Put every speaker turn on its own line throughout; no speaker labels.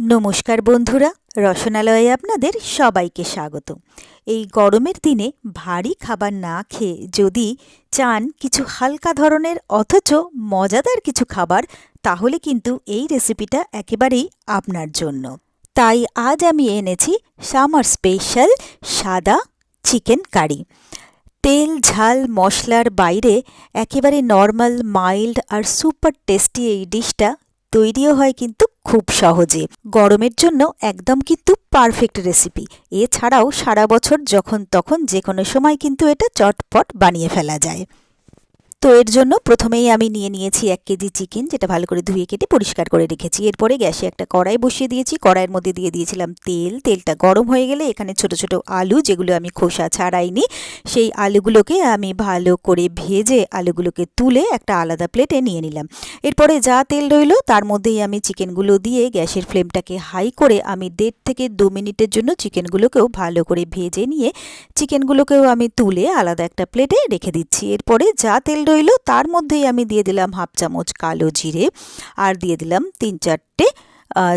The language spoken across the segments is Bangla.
নমস্কার বন্ধুরা, রসনালয়ে আপনাদের সবাইকে স্বাগত। এই গরমের দিনে ভারী খাবার না খেয়ে যদি চান কিছু হালকা ধরনের অথচ মজাদার কিছু খাবার, তাহলে কিন্তু এই রেসিপিটা একেবারেই আপনার জন্য। তাই আজ আমি এনেছি সামার স্পেশাল সাদা চিকেন কারি। তেল, ঝাল, মশলার বাইরে একেবারে নর্মাল, মাইল্ড আর সুপার টেস্টি এই ডিশটা তৈরিও হয় কিন্তু খুব সহজে। গরমের জন্য একদম কিন্তু পারফেক্ট রেসিপি এছাড়াও সারা বছর যখন তখন যে কোনো সময় কিন্তু এটা চটপট বানিয়ে ফেলা যায়। তো এর জন্য প্রথমেই আমি নিয়ে নিয়েছি এক কেজি চিকেন, যেটা ভালো করে ধুয়ে কেটে পরিষ্কার করে রেখেছি। এরপরে গ্যাসে একটা কড়াই বসিয়ে দিয়েছি। কড়াইয়ের মধ্যে দিয়ে দিয়েছিলাম তেল। তেলটা গরম হয়ে গেলে এখানে ছোট ছোট আলু, যেগুলো আমি খোসা ছাড়াইনি, সেই আলুগুলোকে আমি ভালো করে ভেজে আলুগুলোকে তুলে একটা আলাদা প্লেটে নিয়ে নিলাম। এরপরে যা তেল রইল, তার মধ্যেই আমি চিকেনগুলো দিয়ে গ্যাসের ফ্লেমটাকে হাই করে আমি দেড় থেকে দু মিনিটের জন্য চিকেনগুলোকেও ভালো করে ভেজে নিয়ে, চিকেনগুলোকেও আমি তুলে আলাদা একটা প্লেটে রেখে দিচ্ছি। এরপরে যা তেল রইল, তার মধ্যেই আমি দিয়ে দিলাম হাফ চামচ কালো জিরে, আর দিয়ে দিলাম তিন চারটে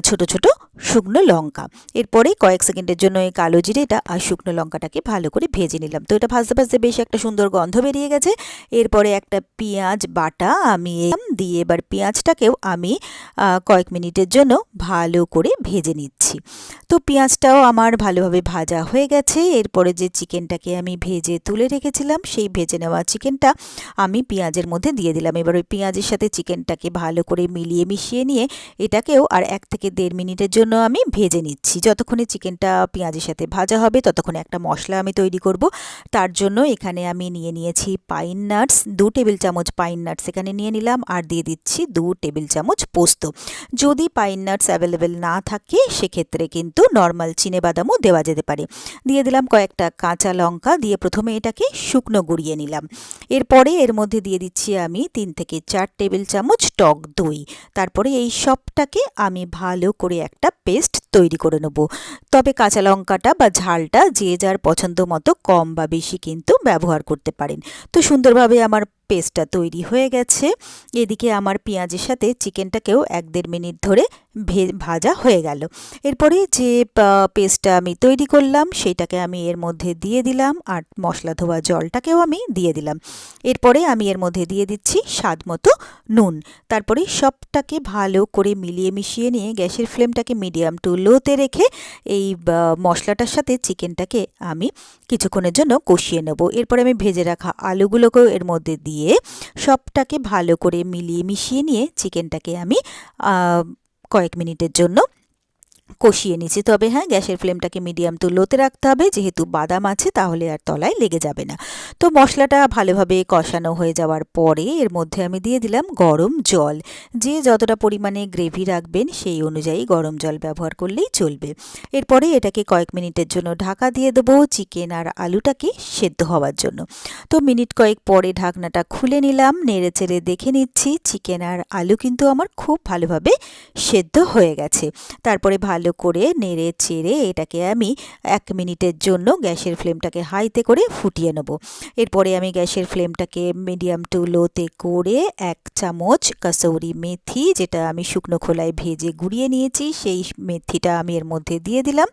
ছোট ছোট শুকনো লঙ্কা। এরপরে কয়েক সেকেন্ডের জন্য এই কালো জিরেটা আর শুকনো লঙ্কাটাকে ভালো করে ভেজে নিলাম। তো এটা ভাজতে ভাজতে বেশ একটা সুন্দর গন্ধ বেরিয়ে গেছে। এরপরে একটা পেঁয়াজ বাটা আমি দিয়ে এবার পেঁয়াজটাকেও আমি কয়েক মিনিটের জন্য ভালো করে ভেজে নিচ্ছি। তো পেঁয়াজটাও আমার ভালোভাবে ভাজা হয়ে গেছে। এরপরে যে চিকেনটাকে আমি ভেজে তুলে রেখেছিলাম, সেই ভেজে নেওয়া চিকেনটা আমি পেঁয়াজের মধ্যে দিয়ে দিলাম। এবার ওই পেঁয়াজের সাথে চিকেনটাকে ভালো করে মিলিয়ে মিশিয়ে নিয়ে এটাকেও আর এক থেকে দেড় মিনিটের জন্য আমি ভেজে নিচ্ছি। যতক্ষণে চিকেনটা পেঁয়াজের সাথে ভাজা হবে, ততক্ষণে একটা মশলা আমি তৈরি করব। তার জন্য এখানে আমি নিয়ে নিয়েছি পাইন নাটস। দু টেবিল চামচ পাইন নাটস এখানে নিয়ে নিলাম আর দিয়ে দিচ্ছি দু টেবিল চামচ পোস্ত। যদি পাইন নাটস অ্যাভেলেবেল না থাকে, সেক্ষেত্রে কিন্তু নর্মাল চিনে বাদামও দেওয়া যেতে পারে। দিয়ে দিলাম কয়েকটা কাঁচা লঙ্কা। দিয়ে প্রথমে এটাকে শুকনো গুঁড়িয়ে নিলাম। এরপরে এর মধ্যে দিয়ে দিচ্ছি আমি তিন থেকে চার টেবিল চামচ টক দই। তারপরে এই সবটাকে আমি ভালো করে একটা পেস্ট তৈরি করে নেব। তবে কাঁচা লঙ্কাটা বা ঝালটা যে যার পছন্দ মতো কম বা বেশি কিন্তু ব্যবহার করতে পারেন। তো সুন্দরভাবে আমার পেস্টটা তৈরি হয়ে গেছে। এদিকে আমার পেঁয়াজের সাথে চিকেনটাকেও এক দেড় মিনিট ধরে ভাজা হয়ে গেল। এরপরে যে পেস্টটা আমি তৈরি করলাম সেটাকে আমি এর মধ্যে দিয়ে দিলাম আর মশলা ধোয়া জলটাকেও আমি দিয়ে দিলাম। এরপরে আমি এর মধ্যে দিয়ে দিচ্ছি স্বাদ মতো নুন। তারপরে সবটাকে ভালো করে মিলিয়ে মিশিয়ে নিয়ে গ্যাসের ফ্লেমটাকে মিডিয়াম টু লোতে রেখে এই মশলাটার সাথে চিকেনটাকে আমি কিছুক্ষণের জন্য কষিয়ে নেব। এরপরে আমি ভেজে রাখা আলুগুলোকেও এর মধ্যে দিয়ে দিয়ে সবটাকে ভালো করে মিলিয়ে মিশিয়ে নিয়ে চিকেনটাকে আমি কয়েক মিনিটের জন্য কষিয়ে নিচ্ছি তবে হ্যাঁ গ্যাসের ফ্লেমটাকে মিডিয়াম টু লোতে রাখতে হবে। যেহেতু বাদাম আছে, তাহলে আর তলায় লেগে যাবে না। তো মশলাটা ভালোভাবে কষানো হয়ে যাওয়ার পরে এর মধ্যে আমি দিয়ে দিলাম গরম জল। যে যতটা পরিমাণে গ্রেভি রাখবেন, সেই অনুযায়ী গরম জল ব্যবহার করলেই চলবে। এরপরে এটাকে কয়েক মিনিটের জন্য ঢাকা দিয়ে দেবো চিকেন আর আলুটাকে সেদ্ধ হওয়ার জন্য। তো মিনিট কয়েক পরে ঢাকনাটা খুলে নিলাম, নেড়ে চেড়ে দেখে নিচ্ছি, চিকেন আর আলু কিন্তু আমার খুব ভালোভাবে সেদ্ধ হয়ে গেছে। তারপরে ভালো করে নেড়ে চেড়ে এটাকে আমি এক মিনিটের জন্য গ্যাসের ফ্লেমটাকে হাইতে করে ফুটিয়ে নেব। এরপরে আমি গ্যাসের ফ্লেমটাকে মিডিয়াম টু লোতে করে এক চামচ কাসৌরি মেথি, যেটা আমি শুকনো খোলায় ভেজে গুঁড়িয়ে নিয়েছি, সেই মেথিটা আমি এর মধ্যে দিয়ে দিলাম।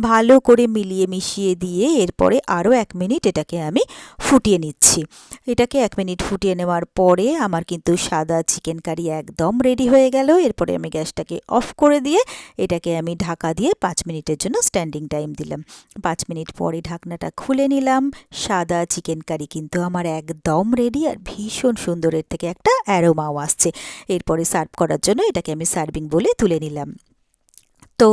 ভালো করে মিলিয়ে মিশিয়ে দিয়ে এরপরে আরও এক মিনিট এটাকে আমি ফুটিয়ে নিচ্ছি। এটাকে এক মিনিট ফুটিয়ে নেওয়ার পরে আমার কিন্তু সাদা চিকেন কারি একদম রেডি হয়ে গেল। এরপরে আমি গ্যাসটাকে অফ করে দিয়ে এটাকে আমি ঢাকা দিয়ে পাঁচ মিনিটের জন্য স্ট্যান্ডিং টাইম দিলাম। পাঁচ মিনিট পরে ঢাকনাটা খুলে নিলাম। সাদা চিকেন কারি কিন্তু আমার একদম রেডি আর ভীষণ সুন্দরের থেকে একটা অ্যারোমাও আসছে। এরপরে সার্ভ করার জন্য এটাকে আমি সার্ভিং বলে তুলে নিলাম। তো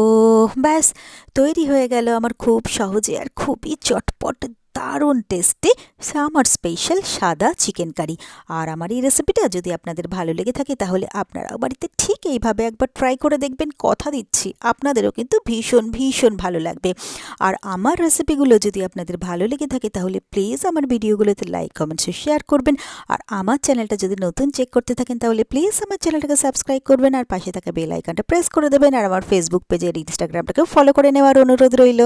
ব্যাস, তৈরি হয়ে গেল আমার খুব সহজে আর খুবই চটপট দারুণ টেস্টি সামার স্পেশাল সাদা চিকেন কারি আর আমার এই রেসিপিটা যদি আপনাদের ভালো লেগে থাকে, তাহলে আপনারাও বাড়িতে ঠিক এইভাবে একবার ট্রাই করে দেখবেন, কথা দিচ্ছি, আপনাদেরও কিন্তু ভীষণ ভীষণ ভালো লাগবে। আর আমার রেসিপিগুলো যদি আপনাদের ভালো লেগে থাকে, তাহলে প্লিজ আমার ভিডিওগুলোতে লাইক কমেন্টস শেয়ার করবেন। আর আমার চ্যানেলটা যদি নতুন চেক করতে থাকেন, তাহলে প্লিজ আমার চ্যানেলটাকে সাবস্ক্রাইব করবেন। আর পাশে থাকা বেল আইকনটা প্রেস করে দেবেন। আর আমার ফেসবুক পেজের ইনস্টাগ্রামটাকেও ফলো করে নেওয়ার অনুরোধ রইল।